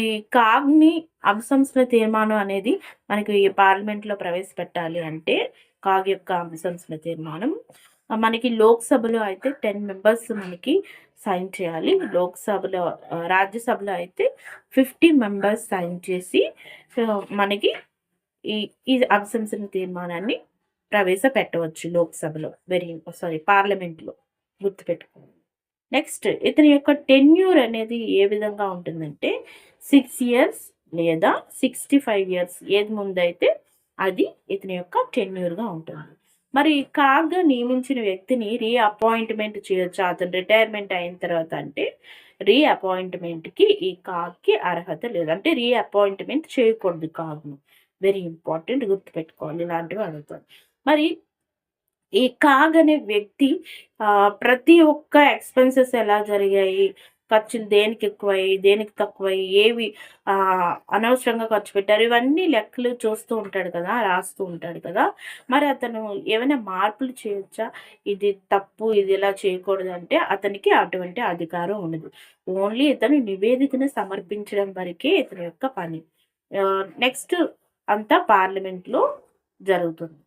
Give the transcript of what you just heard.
ఈ కాగ్ని అంశంశల తీర్మానం అనేది మనకి ఈ పార్లమెంట్లో ప్రవేశపెట్టాలి అంటే కాగ్ యొక్క అంశంశల తీర్మానం. మనకి లోక్సభలో అయితే టెన్ మెంబర్స్ మనకి సైన్ చేయాలి. లోక్సభలో రాజ్యసభలో అయితే ఫిఫ్టీ మెంబర్స్ సైన్ చేసి మనకి ఈ ఈ అంశంశల తీర్మానాన్ని ప్రవేశపెట్టవచ్చు లోక్సభలో వెరీ సారీ పార్లమెంట్లో గుర్తుపెట్టుకోండి. నెక్స్ట్ ఇతని యొక్క టెన్యూర్ అనేది ఏ విధంగా ఉంటుందంటే సిక్స్ ఇయర్స్ లేదా సిక్స్టీ ఫైవ్ ఇయర్స్ ఏది ముందైతే అది ఇతని యొక్క టెన్యూర్గా ఉంటుంది. మరి కాగ్గా నియమించిన వ్యక్తిని రీఅపాయింట్మెంట్ చేయొచ్చు అతను రిటైర్మెంట్ అయిన తర్వాత అంటే రీఅపాయింట్మెంట్కి ఈ కాగ్కి అర్హత లేదు. అంటే రీఅపాయింట్మెంట్ చేయకూడదు కాగ్ను. వెరీ ఇంపార్టెంట్ గుర్తుపెట్టుకోవాలి. ఇలాంటివి అడుగుతారు మరి ఈ కాగ్ అనే వ్యక్తి ప్రతి ఒక్క ఎక్స్పెన్సెస్ ఎలా జరిగాయి? ఖర్చులు దేనికి ఎక్కువయ్యాయి దేనికి తక్కువయ్యాయి ఏవి అనవసరంగా ఖర్చు పెట్టారు ఇవన్నీ లెక్కలు చూస్తూ ఉంటాడు కదా రాస్తూ ఉంటాడు కదా. మరి అతను ఏమైనా మార్పులు చేయొచ్చా? ఇది తప్పు ఇది ఇలా చేయకూడదు అంటే అతనికి అటువంటి అధికారం ఉండదు. ఓన్లీ ఇతను నివేదికను సమర్పించడం వరకే ఇతని యొక్క పని. నెక్స్ట్ అంతా పార్లమెంట్లో జరుగుతుంది.